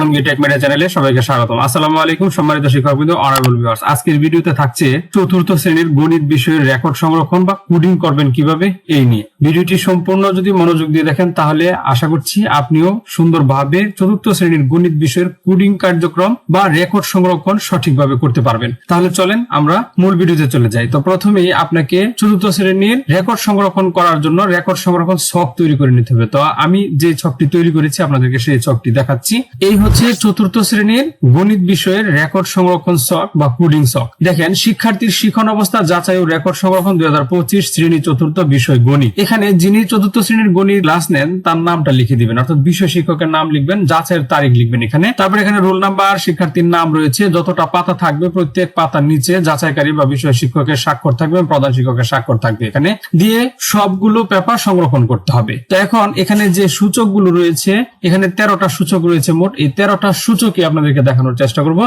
Alamgir take media চ্যানেলে সবাইকে স্বাগতম। আসসালামু আলাইকুম সম্মানিত শিক্ষকবৃন্দ অনারেবল ভিউয়ার্স আজকের ভিডিওতে থাকছে চতুর্থ শ্রেণির গণিত বিষয়ের রেকর্ড সংরক্ষণ বা কোডিং করবেন কীভাবে? এই নিয়ে। ভিডিওটি সম্পূর্ণ যদি মনোযোগ দিয়ে দেখেন, তাহলে আশা করছি আপনিও সুন্দরভাবে চতুর্থ শ্রেণির গণিত বিষয়ের কোডিং কার্যক্রম বা রেকর্ড সংরক্ষণ সঠিকভাবে করতে পারবেন। তাহলে চলেন আমরা মূল ভিডিওতে চলে যাই। তো প্রথমেই আপনাকে চতুর্থ শ্রেণির রেকর্ড সংরক্ষণ করার জন্য রেকর্ড সংরক্ষণ ছক তৈরি করে নিতে হবে। তো আমি যে ছকটি তৈরি করেছি, আপনাদেরকে সেই ছকটি দেখাচ্ছি। এই হচ্ছে চতুর্থ শ্রেণির গণিত বিষয়ের রেকর্ড সংরক্ষণ ছক বা কোডিং ছক। দেখেন, শিক্ষার্থীর শিখন অবস্থা, যাচাই ও রেকর্ড সংরক্ষণ দুই হাজার পঁচিশ শ্রেণি চতুর্থ বিষয় গণিত। এখানে যিনি চতুর্থ শ্রেণির গণিত ক্লাস নেন, তার নামটা লিখে দিবেন। অর্থাৎ বিষয় শিক্ষকের নাম লিখবেন, যাচাইয়ের তারিখ লিখবেন এখানে। তারপর এখানে রোল নাম্বার, শিক্ষার্থীর নাম রয়েছে, যতটা পাতা থাকবে প্রত্যেক পাতার নিচে যাচাইকারী বা বিষয় শিক্ষকের স্বাক্ষর থাকবে প্রধান শিক্ষকের স্বাক্ষর থাকবে এখানে। দিয়ে সবগুলো পেপার সংরক্ষণ করতে হবে। তো এখন এখানে যে সূচকগুলো রয়েছে, এখানে তেরোটা সূচক রয়েছে মোট। এই তেরোটা সূচকই আপনাদেরকে দেখানোর চেষ্টা করব।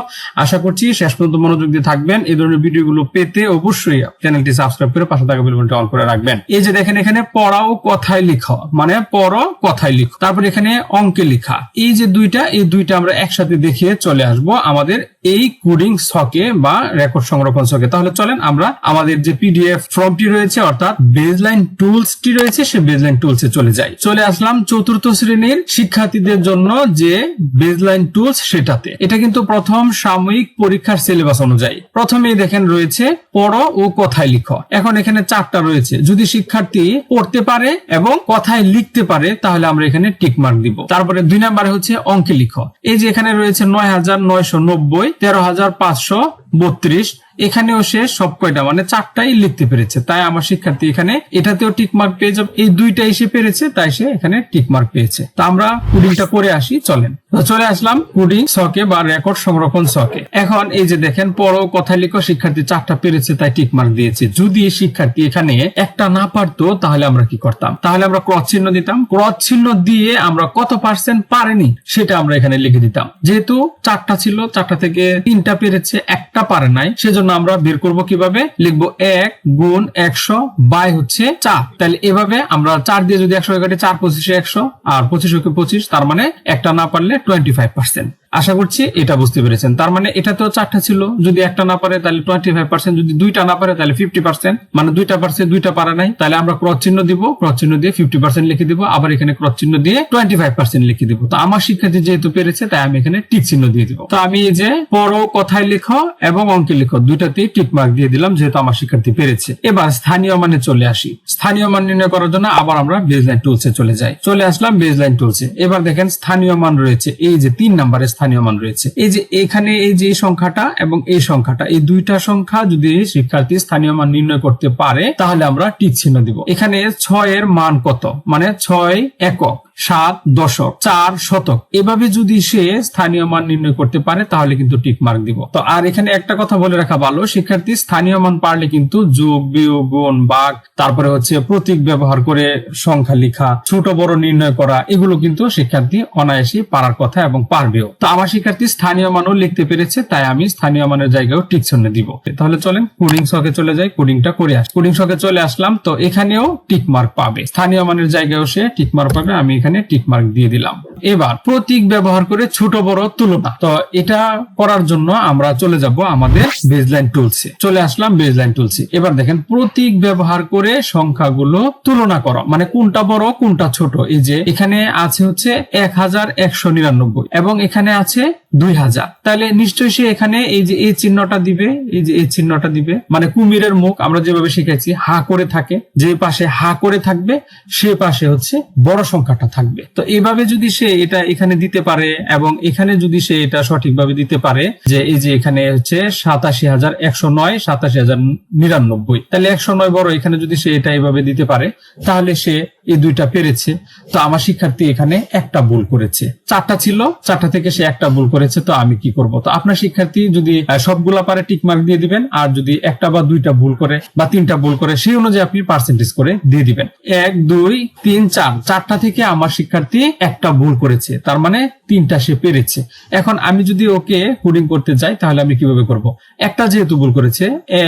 আশা করছি শেষ পর্যন্ত মনোযোগ দিয়ে থাকবেন। এই ধরনের ভিডিওগুলো পেতে অবশ্যই চ্যানেলটি সাবস্ক্রাইব করে পাশে থাকা বেলবনটি অন করে রাখবেন। এই যে দেখেন এখানে পড়াও কথায় লিখো। মানে পড়ো কথায় লিখো। তারপর এখানে অঙ্কে লেখা। এই যে দুইটা, এই দুইটা আমরা একসাথে দেখিয়ে চলে আসব আমাদের এই কোডিং ছকে বা রেকর্ড সংরক্ষণ ছকে তাহলে চলেন আমরা আমাদের যে পিডিএফ ফর্মটি রয়েছে, অর্থাৎ বেজলাইন টুলসটি রয়েছে, সে বেজলাইন টুলসে চলে যাই। চলে আসলাম চতুর্থ শ্রেণির শিক্ষার্থীদের জন্য যে বেজলাইন টুলস সেটাতে। এটা কিন্তু প্রথম সাময়িক পরীক্ষার সিলেবাস অনুযায়ী। প্রথমেই দেখেন রয়েছে, পড়ো ও কথায় লিখো। এখন এখানে চারটা রয়েছে। যদি শিক্ষার্থী পড়তে পারে এবং কথায় লিখতে পারে, তাহলে আমরা এখানে টিক মার্ক দিব। তারপরে দুই নাম্বারে হচ্ছে অঙ্কে লিখো। এই যে এখানে রয়েছে নয় হাজার নয়শো নব্বই, তেরো হাজার পাঁচশো বত্রিশ এখানেও সে সব কয়টা মানে চারটাই লিখতে পেরেছে। তাই আমার শিক্ষার্থী এখানে এটাতেও টিক মার্ক পেয়ে যাবে। এই দুইটাই সে পেরেছে, তাই সে এখানে টিক মার্ক পেয়েছে। তা আমরা কুডিংটা করে আসি, চলেন। চলে আসলাম কুডিং ছকে বা রেকর্ড সংরক্ষণ ছকে এখন এই যে দেখেন, পড়ো কথা লিখো, শিক্ষার্থী চারটা পেরেছে, তাই টিক মার্ক দিয়েছে। যদি শিক্ষার্থী এখানে একটা না পারতো, তাহলে আমরা কি করতাম? তাহলে আমরা ক্রস চিহ্ন দিতাম। ক্রস চিহ্ন দিয়ে আমরা কত পার্সেন্ট পারেনি, সেটা আমরা এখানে লিখে দিতাম। যেহেতু চারটা ছিল, চারটা থেকে তিনটা পেরেছে, একটা পারে নাই, সেজন্য আমরা বের করব কীভাবে? লিখব এক গুণ একশো বাই হচ্ছে চার। তাহলে এভাবে আমরা চার দিয়ে যদি একশো কাটি চার পঁচিশে একশো, আর পঁচিশ পঁচিশ, তার মানে একটা না পারলে টোয়েন্টি ফাইভ পার্সেন্ট আশা করছি এটা বুঝতে পেরেছেন। তার মানে এটা তো চারটা ছিল। যদি একটা না পারে তাহলে টোয়েন্টি ফাইভ পার্সেন্ট যদি দুইটা না পারে তাহলে ফিফটি পার্সেন্ট মানে দুইটা পার্সেন্ট দুইটা পারে নাই, তাহলে আমরা ক্রস চিহ্ন দিব ক্রস চিহ্ন দিয়ে ফিফটি পার্সেন্ট লিখে দিব, আবার এখানে ক্রস চিহ্ন দিয়ে টোয়েন্টি ফাইভ পার্সেন্ট লিখে দিব। তো আমার শিক্ষার্থী যেহেতু পেরেছে, তাই আমি এখানে টিক চিহ্ন দিয়ে দিব। তো আমি এই যে পড়ো, কথায় লেখো এবং অঙ্কে লেখো দুইটাতেই টিক মার্ক দিয়ে দিলাম, যেহেতু আমার শিক্ষার্থী পেরেছে। এবার স্থানীয় মানে চলে আসি। স্থানীয় মান নির্ণয় করার জন্য আবার আমরা বেজলাইন টুলসে চলে যাই। চলে আসলাম বেজলাইন টুলসে এবার দেখেন স্থানীয় মান রয়েছে। এই যে তিন নম্বরে স্থানীয় মান রয়েছে। এই যে এখানে এই যে সংখ্যাটা এবং এই সংখ্যাটা, এই দুইটা সংখ্যা যদি শিক্ষার্থী স্থানীয় মান নির্ণয় করতে পারে, তাহলে আমরা টিক চিহ্ন দিব। এখানে ছয় এর মান কত? মানে ছয় একক। সাত দশক, চার শতক। এভাবে যদি সে স্থানীয় মান নির্ণয় করতে পারে, তাহলে কিন্তু টিক মার্ক দিব। তো আর এখানে একটা কথা বলে রাখা ভালো, শিক্ষার্থী স্থানীয় মান পারলে কিন্তু যোগ, বিয়োগ, গুণ বাঘ তারপরে হচ্ছে প্রতীক ব্যবহার করে সংখ্যা লেখা, ছোট, বড় নির্ণয় করা, এগুলো কিন্তু শিক্ষার্থী অনায়াসে পারার কথা এবং পারবেও। তো আমার শিক্ষার্থী স্থানীয় মানও লিখতে পেরেছে, তাই আমি স্থানীয় মানের জায়গায় টিক চিহ্ন দিব। তাহলে চলেন কোডিং শখে চলে যাই, কোডিংটা করে আস কোডিং শখে চলে আসলাম, তো এখানেও টিক মার্ক পাবে। স্থানীয় মানের জায়গায়ও সে টিক মার্ক পাবে, আমি এখানে টিক মার্ক দিয়ে দিলাম। এবার প্রতীক ব্যবহার করে ছোট বড় তুলনা। তো এটা করার জন্য আমরা চলে যাব আমাদের বেজলাইন টুলসে চলে আসলাম বেজলাইন টুলসে এবার দেখেন প্রতীক ব্যবহার করে সংখ্যাগুলো তুলনা করো। মানে কোনটা বড়, কোনটা ছোট। এই যে এখানে আছে হচ্ছে এক হাজার একশো নিরানব্বই এবং এখানে আছে দুই হাজার তাহলে নিশ্চয়ই সে এখানে এই যে এই চিহ্নটা দিবে, এই যে এই চিহ্নটা দিবে। মানে কুমিরের মুখ আমরা যেভাবে শিখেছি, হা করে থাকে। যে পাশে হা করে থাকবে, সে পাশে হচ্ছে বড় সংখ্যাটা থাকবে। তো এইভাবে যদি সে এটা এখানে দিতে পারে এবং এখানে যদি সে এটা সঠিকভাবে দিতে পারে, যে এই যে এখানে হচ্ছে সাতাশি হাজার একশো নয়, সাতাশি হাজার নিরানব্বই। তাহলে একশো নয় বড়, এখানে যদি সে এটা এইভাবে দিতে পারে, তাহলে সে এই দুইটা পেরেছে। তো আমার শিক্ষার্থী এখানে একটা ভুল করেছে। চারটা ছিল, চারটা থেকে সে একটা ভুল করেছে, তো আমি কি করব? তো আপনার শিক্ষার্থী যদি সবগুলা পারে টিক মার্ক দিয়ে দিবেন, আর যদি একটা বা দুইটা ভুল করে বা তিনটা ভুল করে, সেই অনুযায়ী আপনি পার্সেন্টেজ করে দিয়ে দিবেন। এক, দুই, তিন, চার। চারটা থেকে আমার শিক্ষার্থী একটা ভুল করেছে, তার মানে তিনটা সে পেরেছে। এখন আমি যদি ওকে কোডিং করতে যাই, তাহলে আমি কীভাবে করব? একটা যেহেতু ভুল করেছে,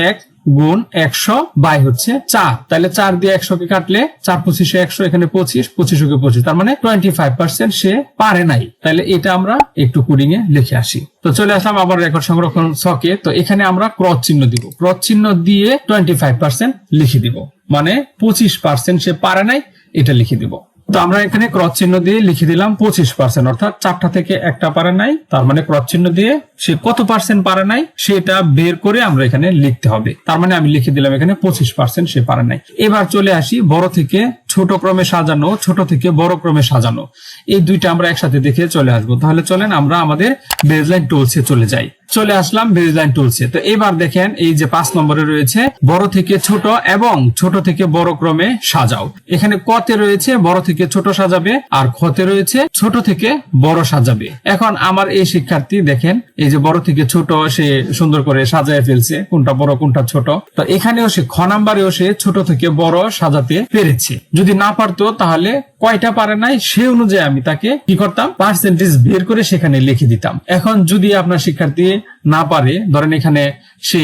এক গুণ একশো বাই হচ্ছে চার। তাহলে চার দিয়ে একশো কে কাটলে চার পঁচিশে একশো, এখানে পঁচিশ পঁচিশকে পঁচিশ। তার মানে টোয়েন্টি ফাইভ পার্সেন্ট সে পারে নাই। তাহলে এটা আমরা একটু কোডিং এ লিখে আসি। তো চলে আসলাম আবার রেকর্ড সংরক্ষণ ছকে। তো এখানে আমরা ক্রস চিহ্ন দিব। ক্রস চিহ্ন দিয়ে টোয়েন্টি ফাইভ পার্সেন্ট লিখে দিব। মানে পঁচিশ পার্সেন্ট সে পারে নাই, এটা লিখে দিব। তো আমরা এখানে ক্রস চিহ্ন দিয়ে লিখে দিলাম পঁচিশ পার্সেন্ট অর্থাৎ চারটা থেকে একটা পারে নাই, তার মানে ক্রস চিহ্ন দিয়ে সে কত পার্সেন্ট পারে নাই, সেটা বের করে আমরা এখানে লিখতে হবে। তার মানে আমি লিখে দিলাম এখানে পঁচিশ পার্সেন্ট সে পারে নাই। এবার চলে আসি বড় থেকে ছোট ক্রমে সাজানো, ছোট থেকে বড় ক্রমে সাজানো। এই দুইটা আমরা একসাথে দেখে চলে আসব। তাহলে চলেন আমরা আমাদের বেজলাইন টুলসে চলে যাই। চলে আসলাম বেজলাইন টুলসে তো এবার দেখেন এই যে পাঁচ নম্বরে রয়েছে, বড় থেকে ছোট এবং ছোট থেকে বড় ক্রমে সাজাও। এখানে কতে রয়েছে, বড় থেকে ছোট সাজাবে, আর খতে রয়েছে, ছোট থেকে বড় সাজাবে। এখন আমার এই শিক্ষার্থী দেখেন, এই যে বড় থেকে ছোট সে সুন্দর করে সাজায় ফেলছে, কোনটা বড়, কোনটা ছোট। তো এখানেও সে, খ নাম্বারেও সে ছোট থেকে বড় সাজাতে পেরেছে। যদি না পারতো তাহলে কয়টা পারে নাই, সে অনুযায়ী আমি তাকে কি করতাম পার্সেন্টেজ বের করে সেখানে লিখে দিতাম। এখন যদি আপনার শিক্ষার্থী না পারে। ধরেন এখানে সে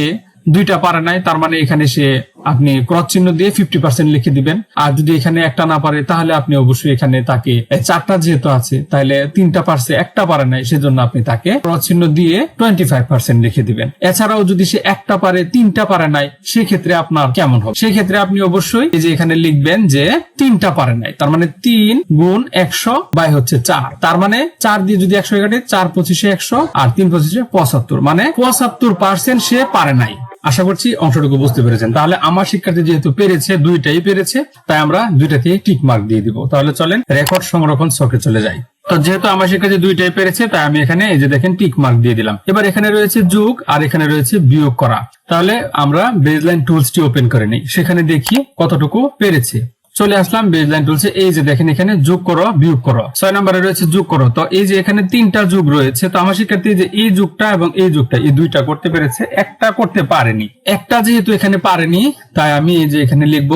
দুইটা পারে নাই তার মানে এখানে সে আপনি ক্রস চিহ্ন দিয়ে ফিফটি পার্সেন্ট লিখে দিবেন। আর যদি এখানে একটা না পারে, তাহলে আপনি অবশ্যই এখানে তাকে চারটা যেহেতু আছে, তাহলে তিনটা পারছে, একটা পারে নাই, সেজন্য আপনি তাকে ক্রস চিহ্ন দিয়ে টোয়েন্টি ফাইভ পার্সেন্ট লিখে দিবেন। এছাড়াও যদি সে একটা পারে, তিনটা পারে নাই, সেক্ষেত্রে আপনার কেমন হবে? সেক্ষেত্রে আপনি অবশ্যই যে এখানে লিখবেন যে তিনটা পারে নাই, তার মানে তিন গুণ একশো বাই হচ্ছে চার। তার মানে চার দিয়ে যদি একশো কাটে চার পঁচিশে একশো আর তিন পঁচিশে পঁচাত্তর। মানে পঁচাত্তর পার্সেন্ট সে পারে নাই। আশা করছি অংশটুকু বুঝতে পেরেছেন। তাহলে আমার শিক্ষার্থী যেহেতু পেরেছে, দুইটাই পেরেছে, তাই আমরা দুইটাতে টিক মার্ক দিয়ে দিব। তাহলে চলেন রেকর্ড সংরক্ষণ সকে চলে যাই। তো যেহেতু আমার শিক্ষার্থী দুইটাই পেরেছে, তাই আমি এখানে এই যে দেখেন টিক মার্ক দিয়ে দিলাম। এবার এখানে রয়েছে যুগ আর এখানে রয়েছে বিয়োগ করা। তাহলে আমরা বেজলাইন টুলসটি ওপেন করে নিই। সেখানে দেখি কতটুকু পেরেছে। চলে আসলাম বেজলাইন টুলসে এই যে দেখেন এখানে যোগ করো, বিয়োগ করো। ছয় নম্বরে রয়েছে যোগ করো। তো এই যে এখানে তিনটা যুগ রয়েছে, তো আমার শিক্ষার্থী যে এই যুগটা এবং এই যুগটা, এই দুইটা করতে পেরেছে, একটা করতে পারেনি। একটা যেহেতু এখানে পারেনি, তাই আমি এই যে এখানে লিখব,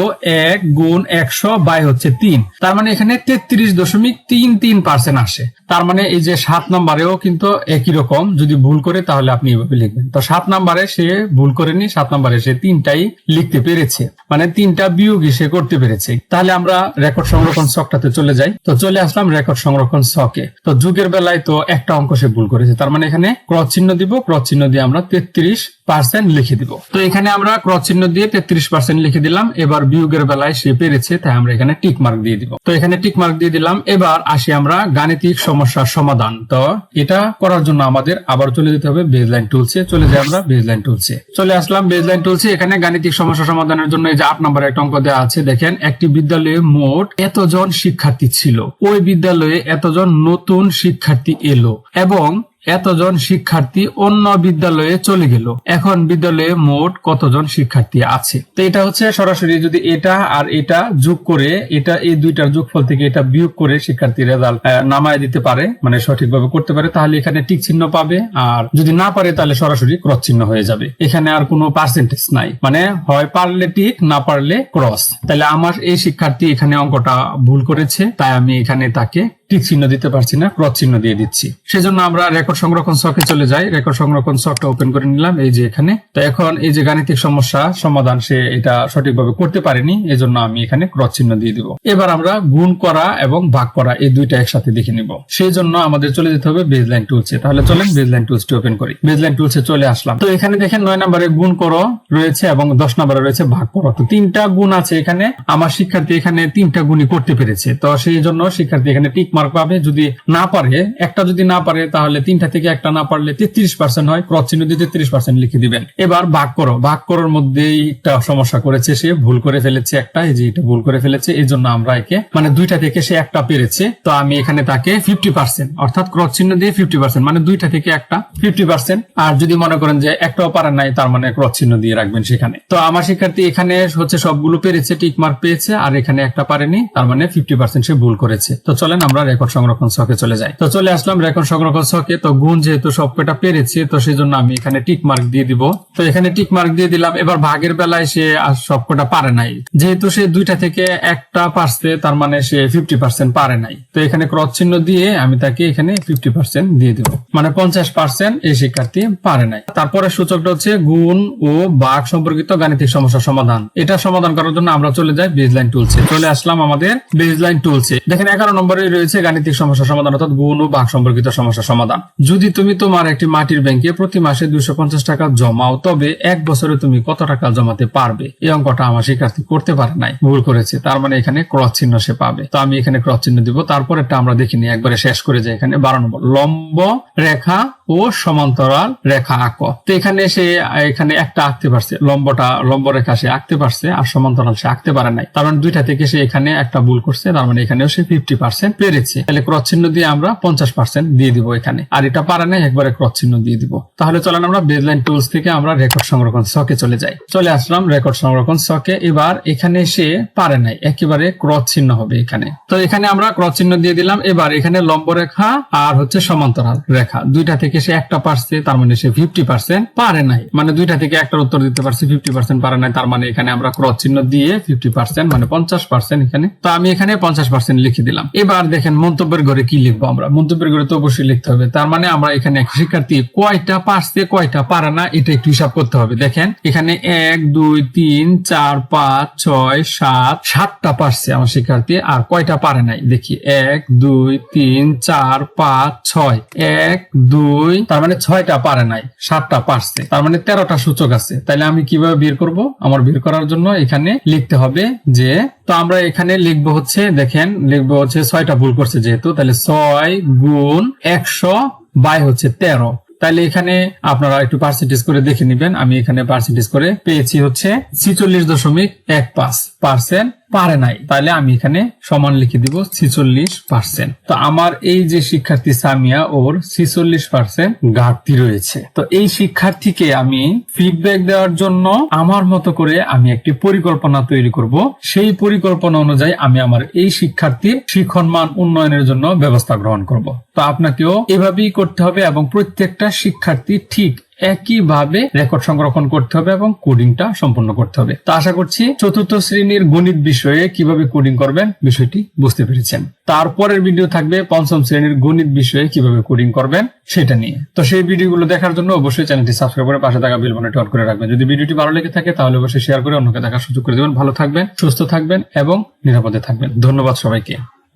এক গুণ একশো বাই হচ্ছে তিন। তার মানে এখানে তেত্রিশ দশমিক তিন তিন পার্সেন্ট আসে। তার মানে এই যে সাত নম্বরেও কিন্তু একই রকম, যদি ভুল করে তাহলে আপনি এভাবে লিখবেন। তো সাত নম্বরে সে ভুল করেনি, সাত নম্বরে সে তিনটাই লিখতে পেরেছে। মানে তিনটা বিয়োগই সে করতে পেরেছে। তাহলে আমরা রেকর্ড সংরক্ষণ ছকটাতে চলে যাই। তো চলে আসলাম রেকর্ড সংরক্ষণ ছকে তো যুগের বেলায় তো একটা অঙ্ক সে ভুল করেছে, তার মানে এখানে ক্রস চিহ্ন দিব ক্রস চিহ্ন দিয়ে আমরা তেত্রিশ পার্সেন্ট লিখে দিব। তো এখানে আমরা ক্রস চিহ্ন দিয়ে তেত্রিশ পার্সেন্ট লিখে দিলাম, এবার বিয়োগের বেলায় সে পেরেছে, তাই আমরা এখানে টিক মার্ক দিয়ে দিব। তো এখানে টিক মার্ক দিয়ে দিলাম, এবার আসি আমরা গাণিতিক সমস্যার সমাধান। তো এটা করার জন্য আমাদের আবার চলে যেতে হবে বেজলাইন টুলসে চলে যাই আমরা বেজলাইন টুলসে চলে আসলাম বেজলাইন টুলসে এখানে গাণিতিক সমস্যা সমাধানের জন্য এই যে আট নম্বরে একটা অঙ্ক দেওয়া আছে, দেখেন, একটি বিদ্যালয়ে মোট এতজন শিক্ষার্থী ছিল। ওই বিদ্যালয়ে এতজন নতুন শিক্ষার্থী এলো এবং এতজন শিক্ষার্থী অন্য বিদ্যালয়ে চলে গেল। এখন বিদ্যালয়ে মোট কতজন শিক্ষার্থী আছে? তো এটা হচ্ছে সরাসরি যদি এটা আর এটা যোগ করে, এটা এই দুইটার যোগফল থেকে এটা বিয়োগ করে শিক্ষার্থী রেজাল্ট নামায় দিতে পারে মানে সঠিকভাবে করতে পারে, তাহলে এখানে টিক চিহ্ন পাবে। আর যদি না পারে, তাহলে সরাসরি ক্রস চিহ্ন হয়ে যাবে। এখানে আর কোনো পার্সেন্টেজ নাই। মানে হয় পারলে টিক না পারলে ক্রস তাহলে আমার এই শিক্ষার্থী এখানে অঙ্কটা ভুল করেছে, তাই আমি এখানে তাকে টিক চিহ্ন দিতে পারছি না, ক্রস চিহ্ন দিয়ে দিচ্ছি। সেজন্য আমরা রেকর্ড সংরক্ষণ ছকে চলে যাই। রেকর্ড সংরক্ষণ ছকটা ওপেন করে নিলাম, এই যে এখানে। তো এখন এই যে গাণিতিক সমস্যা, সমাধান সে এটা সঠিকভাবে করতে পারেনি, এজন্য আমি এখানে ক্রস চিহ্ন দিয়ে দিব। এবার আমরা গুণ করা এবং ভাগ করা, এই দুইটা একসাথে দেখে নিব। সেই জন্য আমাদের চলে যেতে হবে বেজলাইন টুলসে তাহলে চলেন বেজলাইন টুলসটি ওপেন করি। বেজলাইন টুলসে চলে আসলাম। তো এখানে দেখেন নয় নম্বরে গুণ করো রয়েছে এবং দশ নম্বরে রয়েছে ভাগ করো। তো তিনটা গুণ আছে এখানে। আমার শিক্ষার্থী এখানে তিনটা গুণই করতে পেরেছে। তো সেই জন্য শিক্ষার্থী এখানে টিক মার্ক পাবে। যদি না পারে, একটা যদি না পারে, তাহলে তিনটা থেকে একটা না পারলে তেত্রিশ পার্সেন্ট হয় ক্রস চিহ্ন দিয়ে তেত্রিশ পার্সেন্ট লিখে দিবেন। এবার ভাগ করো। ভাগ করার মধ্যেই একটা সমস্যা করেছে সে, ভুল করে ফেলেছে একটা, এই যে এটা ভুল করে ফেলেছে, এই জন্য আমরা একে মানে দুইটা থেকে সে একটা পেরেছে, তো আমি এখানে তাকে ফিফটি পার্সেন্ট অর্থাৎ ক্রস চিহ্ন দিয়ে ফিফটি পার্সেন্ট মানে দুইটা থেকে একটা ফিফটি পার্সেন্ট আর যদি মনে করেন যে একটাও পারেন নাই, তার মানে ক্রস চিহ্ন দিয়ে রাখবেন সেখানে। তো আমার শিক্ষার্থী এখানে হচ্ছে সবগুলো পেরেছে টিক মার্ক পেয়েছে, আর এখানে একটা পারেনি, তার মানে ফিফটি পার্সেন্ট সে ভুল করেছে। তো চলেন আমরা রেকর্ড সংরক্ষণ ছকে চলে যাই তো চলে আসলাম রেকর্ড সংরক্ষণ ছকে তো গুণ যেহেতু সবকটা পেরেছি, তো সেই জন্য আমি এখানে টিক মার্ক দিয়ে দিব। তো এখানে টিক মার্ক দিয়ে দিলাম, এবার ভাগের বেলায় সে আর সবকটা পারে নাই। যেহেতু সে দুইটা থেকে একটা পারছে, তার মানে সে ফিফটি পার্সেন্ট পারে নাই। তো এখানে ক্রস চিহ্ন দিয়ে আমি তাকে এখানে ফিফটি পার্সেন্ট দিয়ে দিব। মানে পঞ্চাশ পার্সেন্ট এই শিক্ষার্থী পারে নাই। তারপরে সূচকটা হচ্ছে গুণ ও বাঘ সম্পর্কিত গাণিতিক সমস্যা সমাধান। এটা সমাধান করার জন্য আমরা চলে যাই বেজলাইন টুলসে চলে আসলাম আমাদের বেজলাইন টুলসে দেখেন এগারো নম্বরে রয়েছে গাণিতিক সমস্যা সমাধান অর্থাৎ গুণ ও ভাগ সম্পর্কিত সমস্যা সমাধান। যদি তুমি তোমার একটি মাটির ব্যাংকে প্রতি মাসে দুইশো পঞ্চাশ টাকা জমাও, তবে এক বছরে তুমি কত টাকা জমাতে পারবে? এই অঙ্কটা আমার শিক্ষার্থী করতে পারে নাই। ভুল করেছে, তার মানে এখানে ক্রস চিহ্ন সে পাবে। তো আমি এখানে ক্রস চিহ্ন দিব তারপরে আমরা দেখিনি। একবারে শেষ করে যাই এখানে। বারো নম্বর, লম্ব রেখা ও সমান্তরাল রেখা আঁক। তো এখানে সে, এখানে একটা আঁকতে পারছে, লম্বটা, লম্ব রেখা সে আঁকতে পারছে, আর সমান্তরাল সে আঁকতে পারে নাই। মানে দুইটা থেকে সে এখানে একটা ভুল করছে, তার মানে এখানেও সে ফিফটি পার্সেন্ট পেরেছে। তাহলে ক্রস চিহ্ন দিয়ে আমরা পঞ্চাশ পার্সেন্ট দিয়ে দিব এখানে। আর এটা পারে নাই, একবারে ক্রস চিহ্ন দিয়ে দিব। তাহলে চলেন আমরা বেজলাইন টুলস থেকে আমরা রেকর্ড সংরক্ষণ ছকে চলে যাই। চলে আসলাম রেকর্ড সংরক্ষণ ছকে এবার এখানে সে পারে নাই, একেবারে ক্রস চিহ্ন হবে এখানে। তো এখানে আমরা ক্রস চিহ্ন দিয়ে দিলাম। এবার এখানে লম্ব রেখা আর হচ্ছে সমান্তরাল রেখা, দুইটা থেকে সে একটা পারছে, তার মানে সে ফিফটি পার্সেন্ট পারে নাই। মানে দুইটা থেকে একটার উত্তর দিতে পারছে ফিফটি পার্সেন্ট পারে নাই, তার মানে এখানে আমরা ক্রস চিহ্ন দিয়ে ফিফটি পার্সেন্ট মানে পঞ্চাশ পার্সেন্ট এখানে। তো আমি এখানে পঞ্চাশ পার্সেন্ট লিখে দিলাম। এবার দেখেন মন্তব্যের ঘরে কি লিখব আমরা? মন্তব্যের ঘরে তো অবশ্যই লিখতে হবে। তার মানে আমরা এখানে এক শিক্ষার্থী, কয়টা পারছে, কয়টা পারে না, এটা একটু হিসাব করতে হবে। দেখেন, এখানে এক, দুই, তিন, চার, পাঁচ, ছয়, সাত, সাতটা পারছে আমার শিক্ষার্থী, আর কয়টা পারে নাই? দেখি, এক, দুই, তিন, চার, পাঁচ, ছয়। এক, দুই তার মানে ছয়টা পারে নাই, সাতটা পারছে। তার মানে তেরোটা সূচক আছে। তাহলে আমি কীভাবে বের করব? আমার বের করার জন্য এখানে লিখতে হবে যে, তো আমরা এখানে লিখব হচ্ছে, দেখেন, লিখব হচ্ছে ছয়টা ভুল করছে যেহেতু তাহলে ছয় গুণ একশো বাই হচ্ছে তেরো। তাহলে এখানে আপনারা একটু পার্সেন্টেজ করে দেখে নিবেন। আমি এখানে পার্সেন্টেজ করে পেয়েছি হচ্ছে ছিচল্লিশ দশমিক এক পাঁচ পার্সেন্ট। পারে নাই, তাহলে আমি এখানে সমান লিখে দিব ছিচল্লিশ পার্সেন্ট তো আমার এই যে শিক্ষার্থী সামিয়া, ওর ছিচল্লিশ পার্সেন্ট ঘাটতি রয়েছে। তো এই শিক্ষার্থীকে আমি ফিডব্যাক দেওয়ার জন্য আমার মতো করে আমি একটি পরিকল্পনা তৈরি করব। সেই পরিকল্পনা অনুযায়ী আমি আমার এই শিক্ষার্থীর শিক্ষণ মান উন্নয়নের জন্য ব্যবস্থা গ্রহণ করব। তো আপনাকেও এভাবেই করতে হবে এবং প্রত্যেকটা শিক্ষার্থী ঠিক একইভাবে রেকর্ড সংরক্ষণ করতে হবে এবং কোডিংটা সম্পন্ন করতে হবে। তো আশা করছি চতুর্থ শ্রেণির গণিত বিষয়ে কীভাবে কোডিং করবেন বিষয়টি বুঝতে পেরেছেন। তারপরের ভিডিও থাকবে পঞ্চম শ্রেণির গণিত বিষয়ে কীভাবে কোডিং করবেন সেটা নিয়ে। তো সেই ভিডিওগুলো দেখার জন্য অবশ্যই চ্যানেলটি সাবস্ক্রাইব করে পাশে থাকা বেল বাটনটি অন করে রাখবেন। যদি ভিডিওটি ভালো লেগে থাকে তাহলে অবশ্যই শেয়ার করে অন্যকে দেখার সুযোগ করে দেবেন। ভালো থাকবেন, সুস্থ থাকবেন এবং নিরাপদে থাকবেন। ধন্যবাদ সবাইকে।